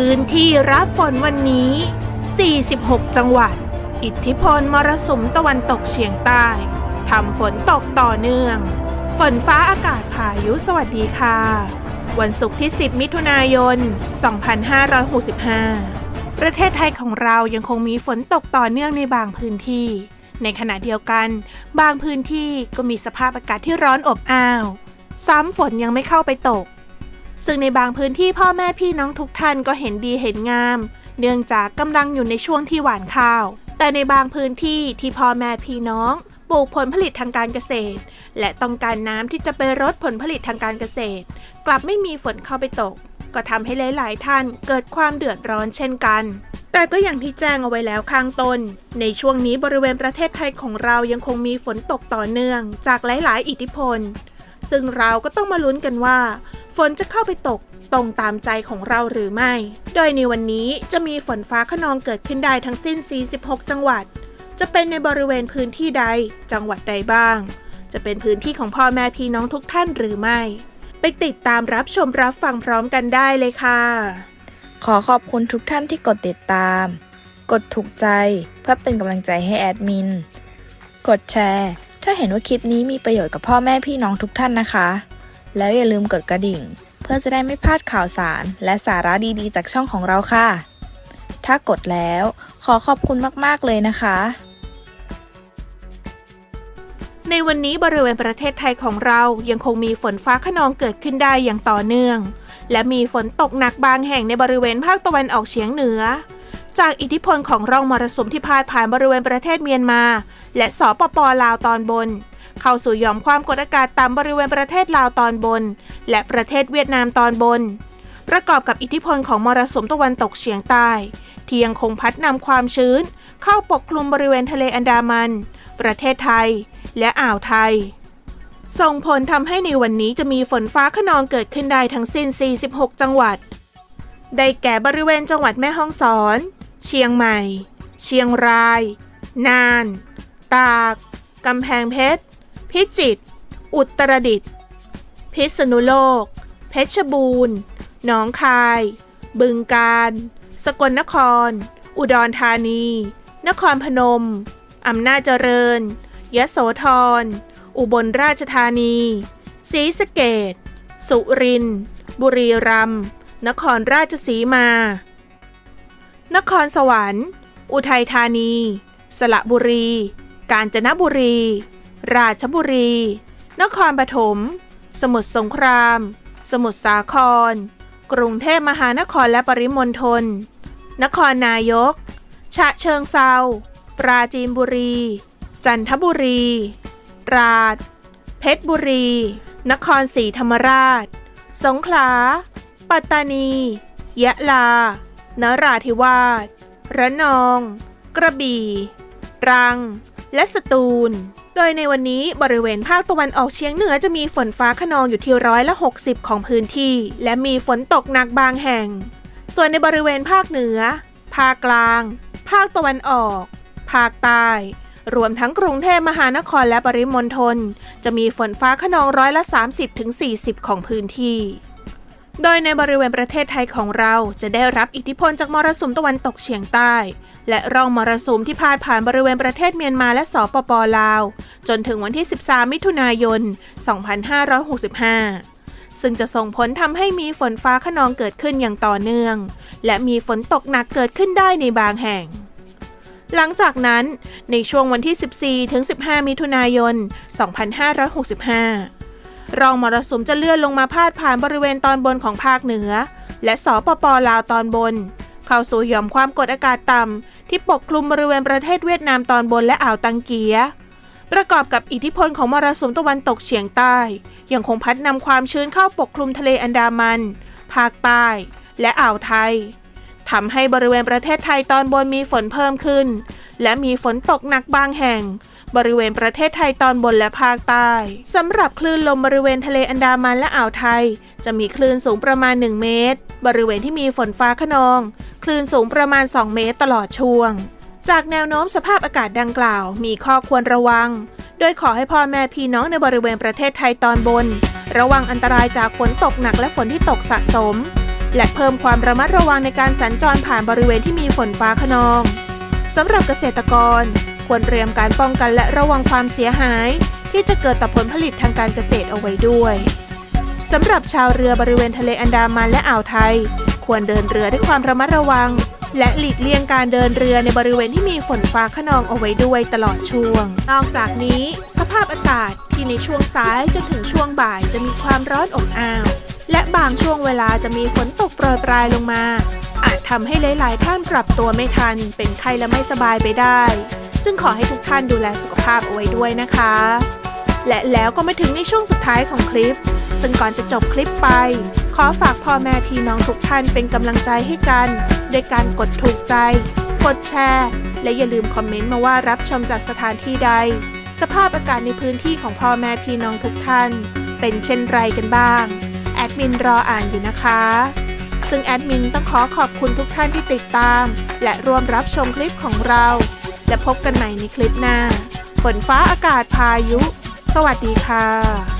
พื้นที่รับฝนวันนี้ 46 จังหวัด อิทธิพลมรสุมตะวันตกเฉียงใต้ทำฝนตกต่อเนื่อง ฝนฟ้าอากาศพายุสวัสดีค่ะ วันศุกร์ที่ 10 มิถุนายน 2565 ประเทศไทยของเรายังคงมีฝนตกต่อเนื่องในบางพื้นที่ ในขณะเดียวกัน บางพื้นที่ก็มีสภาพอากาศที่ร้อนอบอ้าว ซ้ำฝนยังไม่เข้าไปตก ซึ่งในบางพื้นที่พ่อแม่พี่น้องทุกท่านก็เห็นดีเห็นงาม เนื่องจากกำลังอยู่ในช่วงที่หว่านข้าว แต่ในบางพื้นที่ที่พ่อแม่พี่น้องปลูกผลผลิตทางการเกษตร และต้องการน้ำที่จะไปรดผลผลิตทางการเกษตร กลับไม่มีฝนเข้าไปตก ก็ทำให้หลาย ๆ ท่านเกิดความเดือดร้อนเช่นกัน แต่ก็อย่างที่แจ้งเอาไว้แล้วข้างต้น ในช่วงนี้บริเวณประเทศไทยของเรายังคงมีฝนตกต่อเนื่อง จากหลาย ๆ อิทธิพล ซึ่งเราก็ต้องมาลุ้นกันว่า ฝนจะเข้าไปตกตรงตามใจของเราหรือไม่ โดยในวันนี้จะมีฝนฟ้าขนองเกิดขึ้นได้ทั้งสิ้น 46 จังหวัด จะเป็นในบริเวณพื้นที่ใด จังหวัดใดบ้าง จะเป็นพื้นที่ของพ่อแม่พี่น้องทุกท่านหรือไม่ ไปติดตามรับชมรับฟังพร้อมกันได้เลยค่ะ ขอขอบคุณทุกท่านที่กดติดตาม กดถูกใจเพื่อเป็นกำลังใจให้แอดมิน กดแชร์ ถ้าเห็นว่าคลิปนี้มีประโยชน์กับพ่อแม่พี่น้องทุกท่านนะคะ แล้วอย่าลืมกดกระดิ่ง เพื่อจะได้ไม่พลาดข่าวสารและสาระดีๆ จากช่องของเราค่ะ ถ้ากดแล้วขอขอบคุณมากๆเลยนะคะ ในวันนี้บริเวณประเทศไทยของเรายังคงมีฝนฟ้าขนองเกิดขึ้นได้อย่างต่อเนื่อง และมีฝนตกหนักบางแห่งในบริเวณภาคตะวันออกเฉียงเหนือจากอิทธิพลของร่องมรสุมที่พาดผ่านบริเวณประเทศเมียนมา และสปปลาวตอนบน เข้าสู่หย่อมความกดอากาศต่ำบริเวณประเทศลาวตอนบน และประเทศเวียดนามตอนบน ประกอบกับอิทธิพลของมรสุมตะวันตกเฉียงใต้ ที่ยังคงพัดนำความชื้น เข้าปกคลุมบริเวณทะเลอันดามัน ประเทศไทย และอ่าวไทย ส่งผลทำให้ในวันนี้จะมีฝนฟ้าขนองเกิดขึ้นได้ทั้งสิ้น 46 จังหวัด ได้แก่บริเวณจังหวัดแม่ฮ่องสอน เชียงใหม่ เชียงราย น่าน ตาก กำแพงเพชร พิจิตร อุตรดิตถ์ พิษณุโลก เพชรบูรณ์ หนองคาย บึงกาฬ สกลนคร อุดรธานี นครพนม อำนาจเจริญ ยโสธร อุบลราชธานีศรีสะเกดสุรินทร์ บุรีรัมย์ นครราชสีมา นครสวรรค์ อุทัยธานี สระบุรี กาญจนบุรี ราชบุรี นครปฐม สมุทรสงคราม สมุทรสาคร กรุงเทพมหานครและปริมณฑล นครนายก ฉะเชิงเซา ปราจีนบุรี จันทบุรีตราดเพชรบุรี นครศรีธรรมราช สงขลา ปัตตานี ยะลา นราธิวาส ระนอง กระบี่ ตรัง และสตูล โดยในวันนี้บริเวณภาคตะวันออกเฉียงเหนือจะมีฝนฟ้าขนองอยู่ที่ร้อยละ 60 ของพื้นที่ และมีฝนตกหนักบางแห่ง ส่วนในบริเวณภาคเหนือ ภาคกลาง ภาคตะวันออก ภาคใต้ รวมทั้งกรุงเทพมหานครและปริมณฑลจะมีฝนฟ้าขนองร้อยละ 30-40 ของพื้นที่ โดยในบริเวณประเทศไทยของเราจะได้รับอิทธิพลจากมรสุมตะวันตกเฉียงใต้ และร่องมรสุมที่พาดผ่านบริเวณประเทศเมียนมาและสปปลาว จนถึงวันที่ 13 มิถุนายน 2565ซึ่งจะส่งผลทำให้มีฝนฟ้าขนองเกิดขึ้นอย่างต่อเนื่อง และมีฝนตกหนักเกิดขึ้นได้ในบางแห่ง หลังจากนั้นในช่วงวันที่ 14 ถึง 15 มิถุนายน 2565 รองมรสุมจะเลื่อนลงมาพาดผ่านบริเวณตอนบนของภาคเหนือ และสปปลาวตอนบน เข้าสู่หย่อมความกดอากาศต่ำที่ปกคลุมบริเวณประเทศเวียดนามตอนบนและอ่าวตังเกียประกอบกับอิทธิพลของมรสุมตะวันตกเฉียงใต้ ยังคงพัดนำความชื้นเข้าปกคลุมทะเลอันดามัน ภาคใต้ และอ่าวไทยทำให้บริเวณประเทศไทยตอนบนมีฝนเพิ่มขึ้น และมีฝนตกหนักบางแห่ง บริเวณประเทศไทยตอนบนและภาคใต้สำหรับคลื่นลมบริเวณทะเลอันดามันและอ่าวไทย จะมีคลื่นสูงประมาณ 1 เมตร บริเวณที่มีฝนฟ้าขนอง คลื่นสูงประมาณ 2 เมตรตลอดช่วง จากแนวโน้มสภาพอากาศดังกล่าว มีข้อควรระวัง โดยขอให้พ่อแม่พี่น้องในบริเวณประเทศไทยตอนบน ระวังอันตรายจากฝนตกหนักและฝนที่ตกสะสม และเพิ่มความระมัดระวังในการสัญจรผ่านบริเวณที่มีฝนฟ้าขนองสำหรับเกษตรกร ควรเตรียมการป้องกันและระวังความเสียหาย ที่จะเกิดต่อผลผลิตทางการเกษตรเอาไว้ด้วยสำหรับชาวเรือบริเวณทะเลอันดามันและอ่าวไทย ควรเดินเรือด้วยความระมัดระวัง และหลีกเลี่ยงการเดินเรือในบริเวณที่มีฝนฟ้าขนองเอาไว้ด้วยตลอดช่วง นอกจากนี้ สภาพอากาศที่ในช่วงสายจนถึงช่วงบ่ายจะมีความร้อนอบอ้าว และบางช่วงเวลาจะมีฝนตกโปรยปรายลงมา อาจทำให้หลาย ๆ ท่านปรับตัวไม่ทัน เป็นไข้และไม่สบายไปได้ จึงขอให้ทุกท่านดูแลสุขภาพเอาไว้ด้วยนะคะ และแล้วก็มาถึงในช่วงสุดท้ายของคลิป ซึ่งก่อนจะจบคลิปไป ขอฝากพ่อแม่พี่น้องทุกท่านเป็นกำลังใจให้กันโดยการกดถูกใจ กดแชร์ และอย่าลืมคอมเมนต์มาว่ารับชมจากสถานที่ใด สภาพอากาศในพื้นที่ของพ่อแม่พี่น้องทุกท่าน เป็นเช่นไรกันบ้าง แอดมินรออ่านอยู่นะคะซึ่งแอดมินต้องขอขอบคุณทุกท่านที่ติดตาม และร่วมรับชมคลิปของเรา และพบกันใหม่ในคลิปหน้า ฝนฟ้าอากาศพายุ สวัสดีค่ะ